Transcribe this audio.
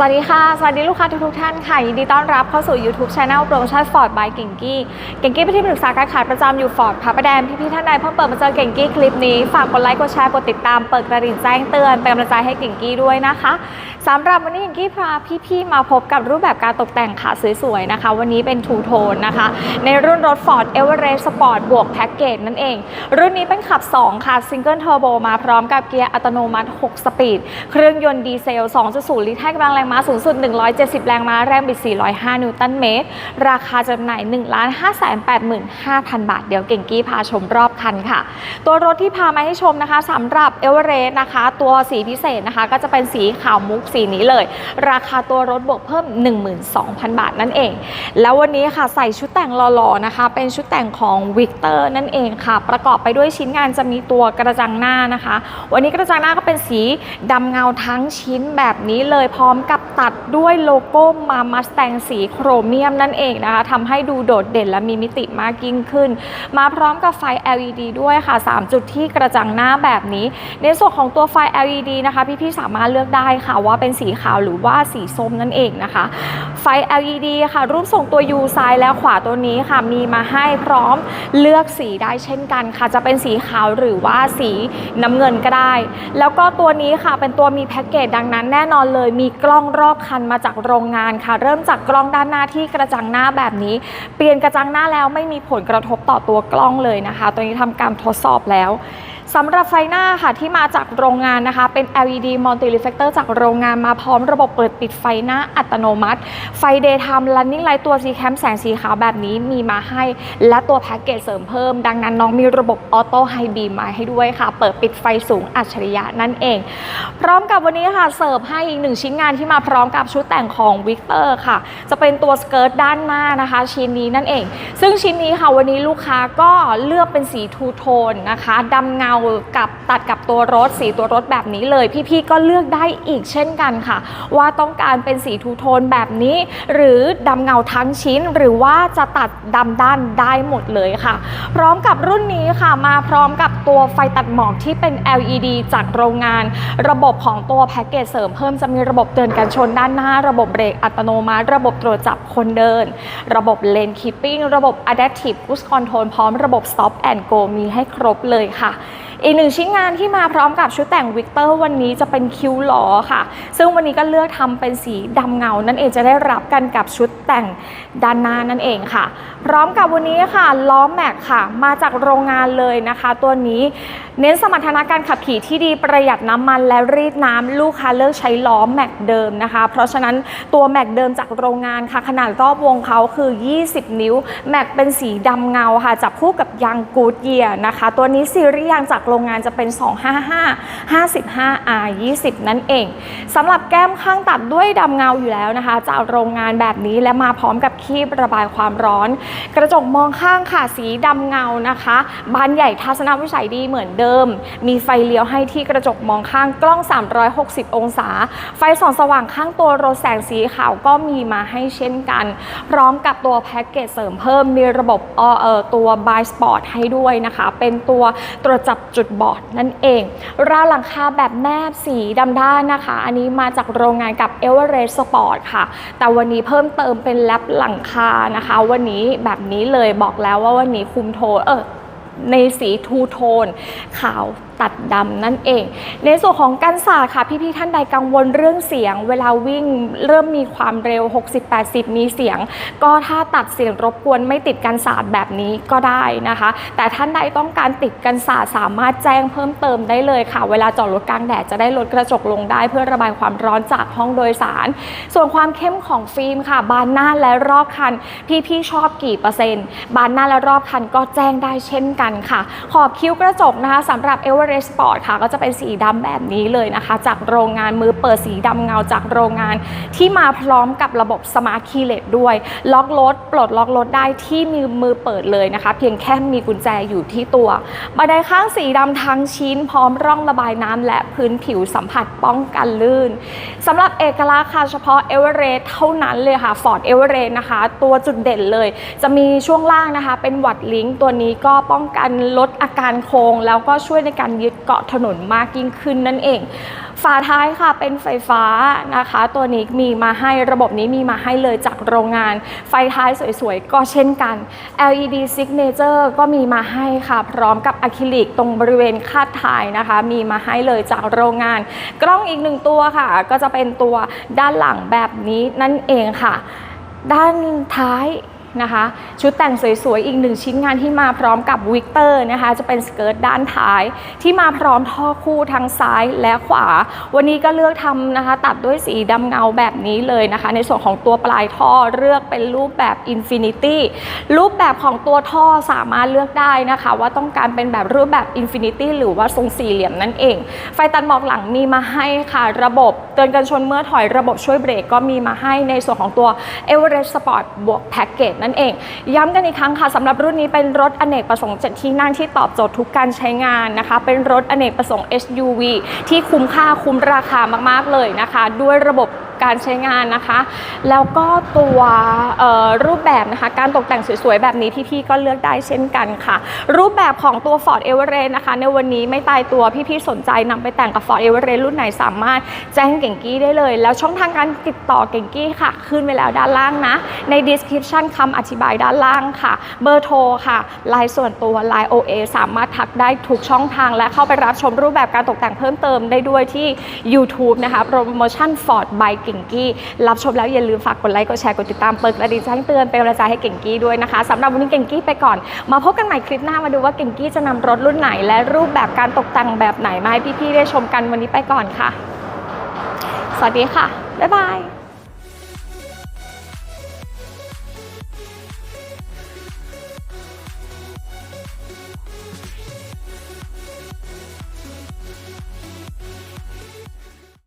สวัสดีค่ะ สวัสดีลูกค้าทุกๆท่านค่ะ ยินดีต้อนรับเข้าสู่ YouTube Channel โปรโมชั่น Ford by เก่งกี้เก่งกี้เป็นที่ปรึกษาการขายประจำอยู่ฟอร์ดพระประแดงพี่ๆท่านใดเพิ่งเปิดมาเจอเก่งกี้คลิปนี้ ฝากกดไลค์กดแชร์กดติดตามเปิดกระดิ่งแจ้งเตือนเป็นกำลังใจให้เก่งกี้ด้วยนะคะสำหรับวันนี้เก่งกี้พาพี่ๆมาพบกับรูปแบบการตกแต่งค่ะสวยๆนะคะ วันนี้เป็นทูโทนนะคะ ในรุ่นรถ Ford Everest Sport บวกแพ็กเกจนั่นเอง รุ่นนี้เป็นขับ 2 ค่ะ Single Turbo มาพร้อมกับเกียร์อัตโนมัติ 6 สปีดเครื่องยนต์ดีเซล 2.0 ลิตรให้กำลังแรงม้าสูงสุด 170 แรงม้า แรงบิด 405 นิวตันเมตร ราคาจำหน่าย 1 5 8 5 0 0 0 บาท เดี๋ยวเก่งกี้พาชมรอบคันค่ะ ตัวรถที่พามาให้ชมนะคะสำหรับเอเวอเรสต์นะคะ ตัวสีพิเศษนะคะ ก็จะเป็นสีขาวมุกสีนี้เลย ราคาตัวรถบวกเพิ่ม 12,000 บาทนั่นเอง แล้ววันนี้ค่ะใส่ชุดแต่งหล่อๆนะคะ เป็นชุดแต่งของวิกเตอร์นั่นเองค่ะ ประกอบไปด้วยชิ้นงานจะมีตัวกระจังหน้านะคะ วันนี้กระจังหน้าก็เป็นสีดำเงาทั้งชิ้นแบบนี้เลยพร้อมกับตัดด้วยโลโก้มามัสแตงสีโครเมียมนั่นเองนะคะทำให้ดูโดดเด่นและมีมิติมากยิ่งขึ้น มาพร้อมกับไฟ LED ด้วยค่ะ 3 จุดที่กระจังหน้าแบบนี้ ในส่วนของตัวไฟ LED นะคะพี่ๆสามารถเลือกได้ค่ะว่าเป็นสีขาวหรือว่าสีส้มนั่นเองนะคะ ไฟ LED ค่ะ รูปทรงตัว U ซ้ายและขวาตัวนี้ค่ะ มีมาให้พร้อมเลือกสีได้เช่นกันค่ะ จะเป็นสีขาวหรือว่าสีน้ำเงินก็ได้ แล้วก็ตัวนี้ค่ะเป็นตัวมีแพ็กเกจดังนั้นแน่นอนเลยมีกล้องรอบคันมาจากโรงงานค่ะ เริ่มจากกล้องด้านหน้าที่กระจังหน้าแบบนี้ เปลี่ยนกระจังหน้าแล้วไม่มีผลกระทบต่อตัวกล้องเลยนะคะ ตัวนี้ทำการทดสอบแล้ว สำหรับไฟหน้าค่ะที่มาจากโรงงานนะคะ เป็น LED Multi Reflector จากโรงงานมาพร้อมระบบเปิดปิดไฟหน้าอัตโนมัติ ไฟ Daytime Running Light ตัว C Cam แสงสีขาวแบบนี้มีมาให้ และตัวแพ็กเกจเสริมเพิ่ม ดังนั้นน้องมีระบบ Auto High Beam มาให้ด้วยค่ะ เปิดปิดไฟสูงอัจฉริยะนั่นเอง พร้อมกับวันนี้ค่ะเสิร์ฟให้อีกหนึ่งชิ้นงานที่มาพร้อมกับชุดแต่งของ Victor ค่ะ จะเป็นตัวสเกิร์ตด้านหน้านะคะ ชิ้นนี้นั่นเอง ซึ่งชิ้นนี้ค่ะวันนี้ลูกค้าก็เลือกเป็นสีทูโทนนะคะดำเงากับตัดกับตัวรถสีตัวรถแบบนี้เลย พี่ๆก็เลือกได้อีกเช่นกันค่ะ ว่าต้องการเป็นสีทูโทนแบบนี้ หรือดำเงาทั้งชิ้น หรือว่าจะตัดดำด้านได้หมดเลยค่ะ พร้อมกับรุ่นนี้ค่ะมาพร้อมกับตัวไฟตัดหมอกที่เป็น LED จากโรงงาน ระบบของตัวแพ็กเกจเสริมเพิ่มจะมีระบบเตือนการชนด้านหน้า ระบบเบรกอัตโนมัติ ระบบตรวจจับคนเดิน ระบบเลนคีปปิ้งระบบ Adaptive Cruise Control พร้อมระบบ Stop and Go มีให้ครบเลยค่ะ อีกหนึ่งชิ้นงานที่มาพร้อมกับชุดแต่งวิกเตอร์วันนี้จะเป็นคิ้วล้อค่ะ ซึ่งวันนี้ก็เลือกทำเป็นสีดำเงา นั่นเองจะได้รับกันกับชุดแต่งด้านหน้านั่นเองค่ะ พร้อมกับวันนี้ค่ะล้อแม็กค่ะ มาจากโรงงานเลยนะคะ ตัวนี้เน้นสมรรถนะการขับขี่ที่ดีประหยัดน้ำมันและรีดน้ำลูกค้าเลือกใช้ล้อแม็กเดิมนะคะ เพราะฉะนั้นตัวแม็กเดิมจากโรงงานค่ะ ขนาดรอบวงเขาคือ 20 นิ้วแม็กเป็นสีดำเงาค่ะจับคู่กับยางกูดเยียนะคะ ตัวนี้ซีรีส์ยางจากโรงงานจะเป็น 255 55 R 20นั่นเองสำหรับแก้มข้างตัดด้วยดำเงาอยู่แล้วนะคะจากโรงงานแบบนี้และมาพร้อมกับคีบระบายความร้อน กระจกมองข้างค่ะสีดำเงานะคะ บานใหญ่ทัศนวิสัยดีเหมือนเดิม มีไฟเลี้ยวให้ที่กระจกมองข้างกล้อง 360 องศา ไฟส่องสว่างข้างตัวรถแสงสีขาวก็มีมาให้เช่นกัน พร้อมกับตัวแพ็กเกจเสริมเพิ่มมีระบบเออเออตัว by sport ให้ด้วยนะคะ เป็นตัวตรวจจับจุดบอดนั่นเองราวหลังคาแบบแนบสีดำด้านนะคะ อันนี้มาจากโรงงานกับ Everest Sport ค่ะ แต่วันนี้เพิ่มเติมเป็นแลบหลังคานะคะ วันนี้แบบนี้เลยบอกแล้วว่าวันนี้คุมโทนเออในสีทูโทนขาว ตัดดำนั่นเอง ในส่วนของกันศาค่ะพี่ๆท่านใดกังวลเรื่องเสียง เวลาวิ่งเริ่มมีความเร็ว 60-80 มีเสียง ก็ถ้าตัดเสียงรบกวนไม่ติดกันศาสตร์แบบนี้ก็ได้นะคะ แต่ท่านใดต้องการติดกันศาสตร์สามารถแจ้งเพิ่มเติมได้เลยค่ะ เวลาจอดรถกลางแดดจะได้ลดกระจกลงได้ เพื่อระบายความร้อนจากห้องโดยสาร ส่วนความเข้มของฟิล์มค่ะ บานหน้าและรอบคัน พี่ๆชอบกี่เปอร์เซ็นต์ บานหน้าและรอบคันก็แจ้งได้เช่นกันค่ะ ขอบคิ้วกระจกนะคะสำหรับเอเวอ r e s p o r t ค่ะก็จะเป็นสีดำแบบนี้เลยนะคะ จากโรงงานมือเปิดสีดำเงาจากโรงงาน ที่มาพร้อมกับระบบ Smart Keyless ด้วย ล็อกรถปลดล็อกรถได้ที่มือมือเปิดเลยนะคะ เพียงแค่มีกุญแจอยู่ที่ตัวบันไดข้างสีดำทั้งชิ้น พร้อมร่องระบายน้ำและพื้นผิวสัมผัสป้องกันลื่นสำหรับเอกลักษณ์ค่ะเฉพาะ Everest เท่านั้นเลยค่ะ Ford Everest นะคะ ตัวจุดเด่นเลย จะมีช่วงล่างนะคะ เป็นวัดลิงก์ตัวนี้ก็ป้องกันลดอาการโค้งแล้วก็ช่วยในการยึดเกาะถนนมากยิ่งขึ้นนั่นเอง ฝาท้ายค่ะเป็นไฟฟ้านะคะ ตัวนี้มีมาให้ระบบนี้มีมาให้เลยจากโรงงาน ไฟท้ายสวยๆ ก็เช่นกัน LED signature ก็มีมาให้ค่ะ พร้อมกับอะคริลิกตรงบริเวณคาดท้ายนะคะ มีมาให้เลยจากโรงงาน กล้องอีกหนึ่งตัวค่ะ ก็จะเป็นตัวด้านหลังแบบนี้นั่นเองค่ะ ด้านท้าย นะคะ ชุดแต่งสวยๆ อีกหนึ่งชิ้นงานที่มาพร้อมกับวิกเตอร์นะคะ จะเป็นสเกิร์ตด้านท้าย ที่มาพร้อมท่อคู่ทั้งซ้ายและขวา วันนี้ก็เลือกทำนะคะ ตัดด้วยสีดำเงาแบบนี้เลยนะคะ ในส่วนของตัวปลายท่อเลือกเป็นรูปแบบ Infinity รูปแบบของตัวท่อสามารถเลือกได้นะคะ ว่าต้องการเป็นแบบรูปแบบ Infinity หรือว่าทรงสี่เหลี่ยมนั่นเอง ไฟตัดหมอกหลังมีมาให้ค่ะ ระบบเตือนกันชนเมื่อถอยระบบช่วยเบรกก็มีมาให้ในส่วนของตัว Everest Sport บวกแพ็กเกจนั่นเอง ย้ำกันอีกครั้งค่ะสำหรับรุ่นนี้เป็นรถอเนกประสงค์ 7 ที่นั่งที่ตอบโจทย์ทุกการใช้งานนะคะ เป็นรถอเนกประสงค์ SUV ที่คุ้มค่าคุ้มราคามากๆเลยนะคะ ด้วยระบบ การใช้งานนะคะ แล้วก็ตัวรูปแบบนะคะ การตกแต่งสวยๆ แบบนี้พี่ๆก็เลือกได้เช่นกันค่ะ รูปแบบของตัว Ford Everest นะคะ ในวันนี้ไม่ตายตัวพี่ๆสนใจนำไปแต่งกับ Ford Everest รุ่นไหนสามารถแจ้งเก่งกี้ได้เลย แล้วช่องทางการติดต่อเก่งกี้ค่ะ ขึ้นไว้แล้วด้านล่างนะ ใน description คำอธิบายด้านล่างค่ะ เบอร์โทรค่ะไลน์ส่วนตัวไลน์ OA สามารถทักได้ทุกช่องทางและเข้าไปรับชมรูปแบบการตกแต่งเพิ่มเติมได้ด้วยที่ YouTube นะคะโปรโมชั่น Ford by เก่งกี้ รับชมแล้วอย่าลืมฝากกดไลค์กดแชร์กดติดตามเปิดกระดิ่งแจ้งเตือนเป็นกำลังใจให้เก่งกี้ด้วยนะคะสำหรับวันนี้เก่งกี้ไปก่อน มาพบกันใหม่คลิปหน้ามาดูว่าเก่งกี้จะนำรถรุ่นไหน และรูปแบบการตกแต่งแบบไหนมาให้พี่ๆได้ชมกันวันนี้ไปก่อนค่ะ สวัสดีค่ะ บ๊ายบาย